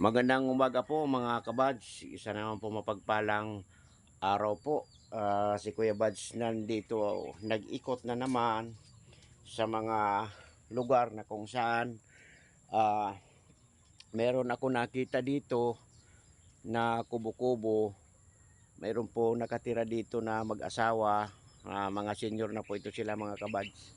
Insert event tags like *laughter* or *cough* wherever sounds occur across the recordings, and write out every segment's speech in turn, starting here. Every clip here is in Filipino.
Magandang umaga po mga kabads. Isa naman po mapagpalang araw po. Ah, si Kuya Bads nandito nag-ikot na naman sa mga lugar na kung saan ah, meron ako nakita dito na kubo-kubo. Meron po nakatira dito na mag-asawa. Ah, mga senior na po ito sila mga kabads.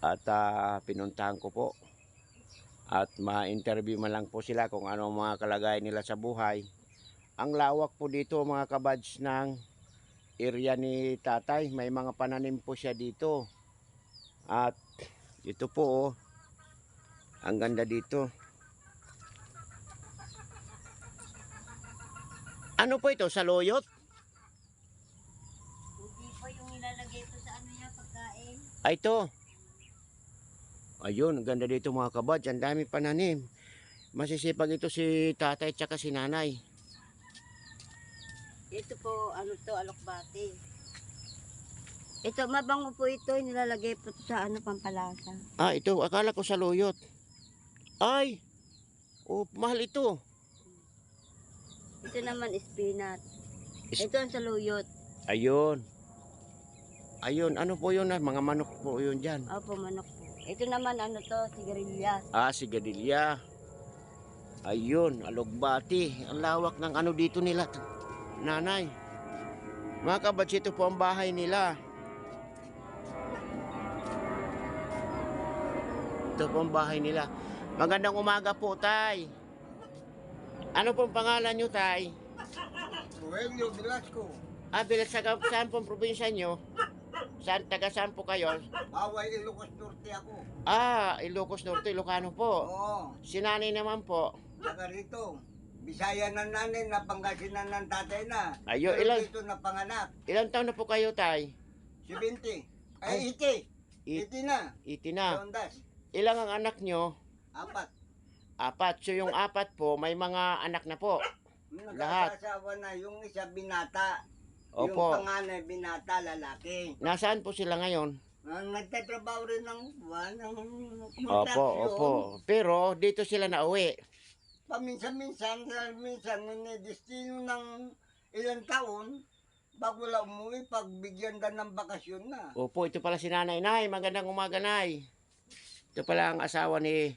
At ah, pinuntahan ko po at ma-interview man lang po sila kung ano ang mga kalagayan nila sa buhay. Ang lawak po dito mga kabads ng area ni tatay. May mga pananim po siya dito. At ito po oh, ang ganda dito. Ano po ito? Saluyot? Hindi po yung ilalagay po sa ano niya, pagkain. Ay, ito. Ayun, ganda dito mga kabads. Ang dami pananim. Masisipag ito si tatay at si nanay. Ito po, ano to, alokbati. Ito, mabango po ito, nilalagay po sa ano, pampalasa. Ah, ito. Akala ko saluyot. Ay! Oh, mahal ito. Ito naman, spinach. Is- Ito ang saluyot. Ayun. Ayun, ano po yun? ah? Mga manok po yun dyan. Opo, manok. Ito naman, ano to, sigarilyas. Ah, si Gadilya. Ayun, alugbati. Ang lawak ng ano dito nila. Nanay. Mga kabads, ito po ang bahay nila. Ito po ang bahay nila. Magandang umaga po, Tay. Ano pong pangalan nyo, Tay? Rogelio Velasco, Ah, sa saan pong probinsya nyo? Saan, taga saan po kayo? Baway Ilocos Norte ako. Ah, Ilocos Norte, Ilocano po. Oo, Si nanay naman po. taga rito. Bisaya na nanay, Pangasinan ng tatay na. Ayo, Pero ilan- dito na panganak. Ilang taon na po kayo, Tay? 70. Ay. Ay, 80. It, 80 na. iti na. Rondas. Ilang ang anak nyo? Apat. Apat. So yung apat po, may mga anak na po. Lahat. Nagkasawa na. Yung isa binata. Opo. Yung panganay binata, lalaki. Nasaan po sila ngayon? Ang nagtatrabaho rin ng buwan, ng Opo, construction. opo. Pero dito sila nauwi. Paminsan-minsan, dahil minsan, may destino ng ilang taon, bago wala umuwi, pagbigyan ka ng bakasyon na. Opo, ito pala si nanay. Nay, magandang umaga, Nay. Ito pala ang asawa ni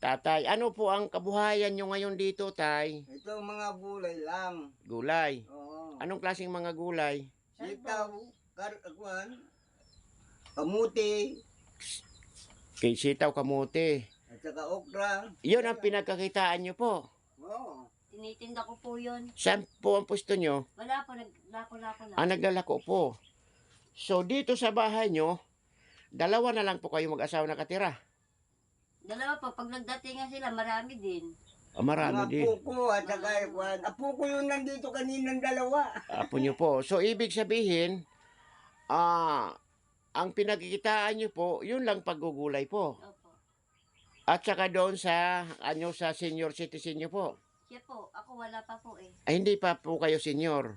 tatay. Ano po ang kabuhayan nyo ngayon dito, Tay? Ito mga gulay lang. Gulay. Oo. Anong klaseng mga gulay? Sitaw, kar, kuwan, kamuti, Kay sitaw, kamote. at saka okra. Iyon ang pinagkakitaan nyo po. Oo. Tinitinda ko po yun. Saan po ang pwesto nyo? Wala po, naglako-lako lang. Ah, naglalako po. So, dito sa bahay nyo, dalawa na lang po kayo mag-asawa nakatira. Dalawa po, pag nagdatingan sila, marami din. Ah, marami Mga din. apo ko at saka kuwan. Apo ko yung nandito kaninang dalawa. Apo nyo po. So, ibig sabihin, ah, ang pinagkikitaan nyo po, yun lang paggugulay po. Opo. At saka doon sa, ano, sa senior citizen nyo po. Siya po, ako wala pa po eh. Ay, hindi pa po kayo senior.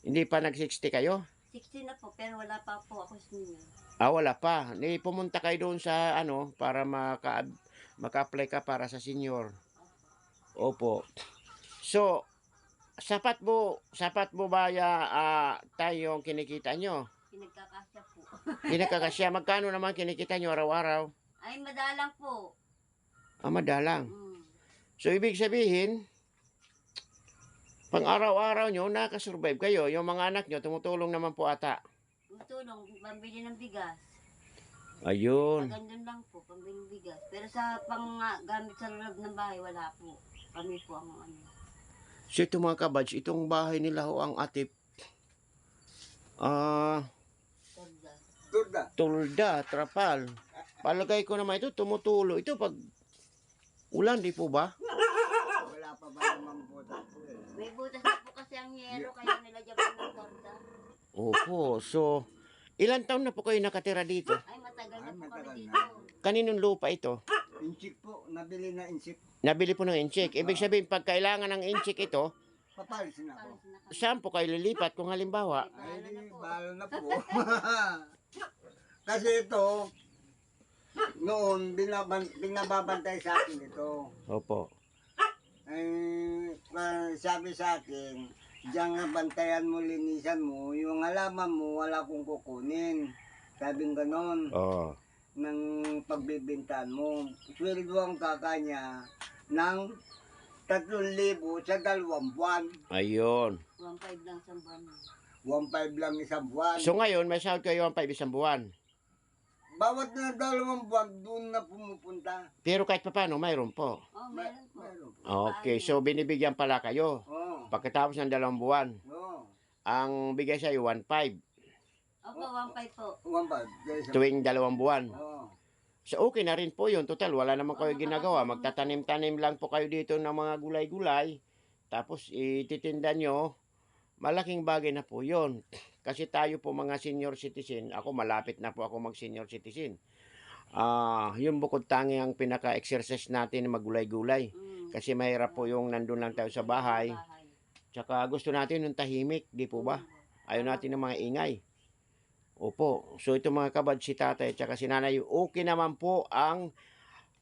Hindi pa nag-60 kayo? 16 na po, pero wala pa po ako ninyo. Ah, wala pa. Ni pumunta kayo doon sa ano para maka maka-apply ka para sa senior. Opo. So, sapat mo, sapat mo ba ya ah, tayo yung kinikita nyo? Pinagkakasya po. Kinakakasya, magkano naman kinikita nyo araw-araw? Ay, madalang po. Ah, madalang. Mm. So, ibig sabihin, pang araw-araw nyo, nakasurvive kayo. Yung mga anak nyo, tumutulong naman po ata. Tulong, pambili ng bigas. Ayun. Magandang lang po, pambili ng bigas. Pero sa pang ah, gamit sa loob ng bahay, wala po. Kami po ang ano. So ito mga kabads, itong bahay nila ho ang atip. Ah, Turda. tulda, trapal. Palagay ko naman ito, tumutulo. Ito pag ulan, di po ba? Wala pa ba naman po tapo eh. May butas na po kasi ang yero, kaya nilagyan po ng torda. Opo, so ilan taon na po kayo nakatira dito? Ay, matagal na Ay, po matagal kami na. dito. Kaninong lupa ito? Insik po, nabili na insik. Nabili po ng inchik. Ibig sabihin, pag kailangan ng inchik ito, Papalis na ako. Palis na kami. saan po kayo lilipat kung halimbawa? Ay, Bahala na po. *laughs* Kasi ito, noon, binaban, binababantay sa akin ito. Opo. Eh, ah, sabi sa akin, diyan nga bantayan mo, linisan mo, yung halaman mo, wala kong kukunin. Sabi ganon, Oh. ng pagbibintahan mo. Sweldo ang kaka niya ng 3,000 sa dalawang buwan. Ayun. 1.5 lang sa buwan. 1,500 lang isang buwan. So ngayon, may sahod kayo ang 5 isang buwan. Bawat na dalawang buwan, doon na pumupunta. Pero kahit paano, mayroon po. Oh, meron po. Okay, so binibigyan pala kayo. Oo. Pagkatapos ng dalawang buwan, Oo. ang bigay sa'yo 1.5 Opo, 1.5 po. 1,500. Dahil sa- tuwing dalawang buwan. Oo. So okay na rin po yun. Total, wala naman kayo ginagawa. Magtatanim-tanim lang po kayo dito ng mga gulay-gulay. Tapos ititinda nyo. Malaking bagay na po yun. Kasi tayo po mga senior citizen, ako malapit na po ako mag senior citizen. Ah, yung bukod tangi ang pinaka-exercise natin na magulay-gulay. Mm. Kasi mahirap po yung nandun lang tayo sa bahay. Tsaka gusto natin yung tahimik, di po ba? Ayaw natin ng mga ingay. Opo. So ito mga kabad, si tatay at si nanay, okay naman po ang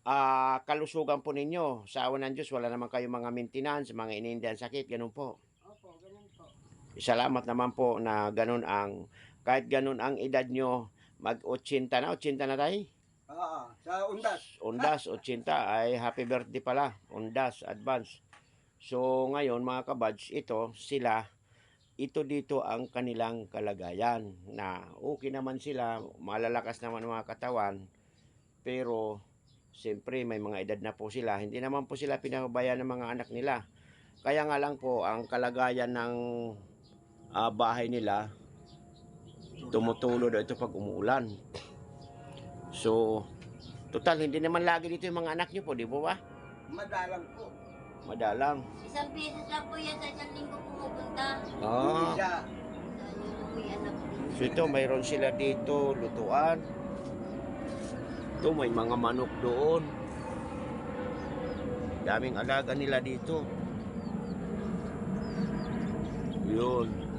ah, kalusugan po ninyo. Sa awan ng Diyos, wala naman kayo mga maintenance, mga inindihan sakit, ganun po. Salamat naman po na ganun ang, kahit ganun ang edad nyo, mag-80 na, 80 na tayo? Oo. Sa undas. Undas, 80 ay happy birthday pala. Undas, advance. So ngayon mga kabads, ito sila, ito dito ang kanilang kalagayan na okay naman sila, malalakas naman mga katawan, pero siyempre may mga edad na po sila. Hindi naman po sila pinababayaan ng mga anak nila. Kaya nga lang po, ang kalagayan ng ah, bahay nila, tumutulo daw ito pag umuulan. So, total, hindi naman lagi dito yung mga anak nyo po, di ba ba? Madalang po. Madalang. Isang beses lang po yan sa isang linggo pumupunta. Ah. So ito, mayroon sila dito, lutuan. Ito, may mga manok doon. Daming alaga nila dito. Yun.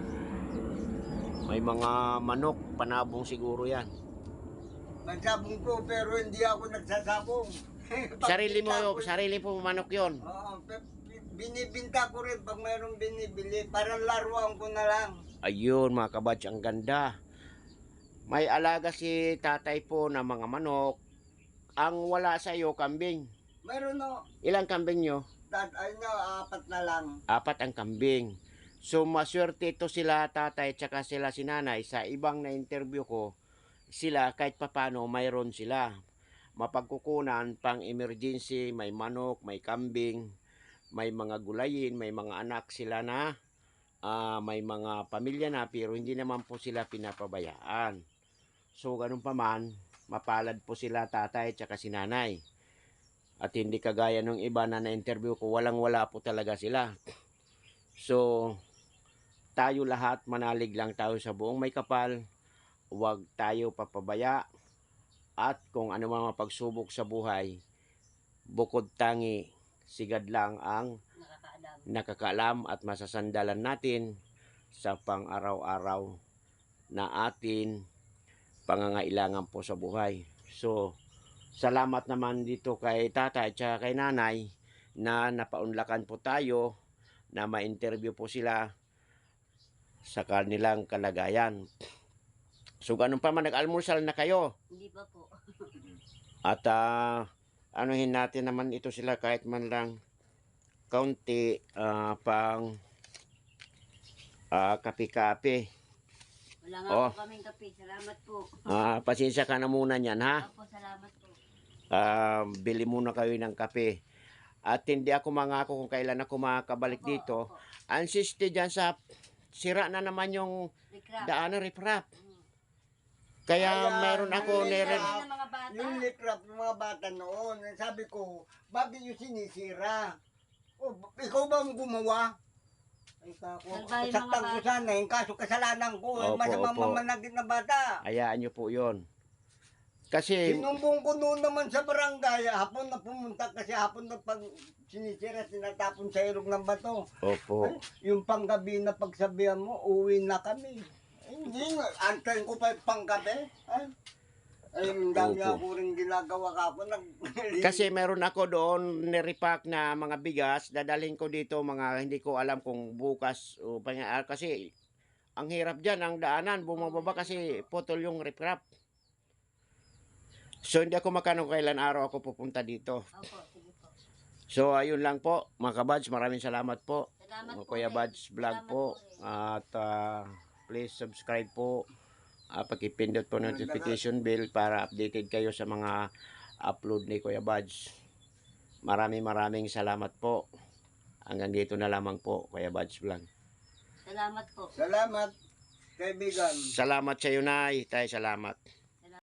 May mga manok, panabong siguro yan. Magsabong ko pero hindi ako nagsasabong. *laughs* Sarili mo, sarili po manok yon. Oo, binibinta ko rin pag mayroong binibili. Parang laruan ko na lang. Ayun mga kabatch, ang ganda. May alaga si tatay po na mga manok. Ang wala sa iyo, kambing. Mayroon no, Ilang kambing nyo? tat, ay no, apat na lang. Apat ang kambing. So maswerte ito sila tatay tsaka sila si nanay. Sa ibang na interview ko, sila kahit papano mayroon sila. Mapagkukunan pang emergency, may manok, may kambing, may mga gulayin, may mga anak sila na ah, may mga pamilya na pero hindi naman po sila pinapabayaan. So ganun pa man, mapalad po sila tatay tsaka si nanay. At hindi kagaya ng iba na na-interview ko, walang wala po talaga sila. So, tayo lahat manalig lang tayo sa buong may kapal. Huwag tayo papabaya. At kung ano mga pagsubok sa buhay, bukod tangi, sigad lang ang Nakakaalam. at masasandalan natin sa pang-araw-araw na atin pangangailangan po sa buhay. So, salamat naman dito kay tatay at kay nanay na napaunlakan po tayo na ma-interview po sila sa kanilang kalagayan. So, ganun pa man, nag-almusal na kayo. Hindi pa po. *laughs* At ah, anuhin natin naman ito sila kahit man lang kaunti ah, pang ah, kape-kape. Wala nga Oh. po kaming kape. Salamat po. Ah, pasensya ka na muna niyan ha. Opo, salamat po. Ah, bili muna kayo ng kape. At hindi ako mangako kung kailan ako makakabalik Opo, dito. opo. Ansiste dyan sa sira na naman yung Recraft. daanan riprap. Mm. Kaya Ayan, mayroon ako ayan. nere Sabi ng mga bata. Yung likrap ng mga bata noon, sabi ko, bakit yung sinisira? O, ikaw ba ang gumawa? Ay, kako, Salbahe mga saktan ko bata. sana, yung kaso kasalanan ko, Opo, masama opo. mamanagit na bata. Hayaan nyo po yon. Kasi Sinumbong ko noon naman sa barangay, hapon na pumunta kasi hapon na pag sinisira, tinatapon sa ilog ng bato. Opo. Yung panggabi na pagsabihan mo, uwi na kami. Ay, Hindi, antayin ko pa yung panggabi. Ay, Ay, ang dami Opo. ako rin ginagawa ka ako. Nag... *laughs* Kasi meron ako doon nirepack na mga bigas, dadalhin ko dito mga hindi ko alam kung bukas o panya, ah, kasi ang hirap diyan ang daanan bumababa kasi putol yung riprap. So hindi ako makano kailan araw ako pupunta dito. Opo, sige po. So ayun lang po mga kabads, maraming salamat po. Salamat Mga po. Kuya. Bads vlog Salamat po. rin. At ah, please subscribe po. Uh, pakipindot po notification bell para updated kayo sa mga upload ni Kuya Bads. Maraming maraming salamat po. Hanggang dito na lamang po, Kuya Bads vlog. Salamat po. Salamat, kaibigan. Salamat sa iyo, Nay. Tay, salamat.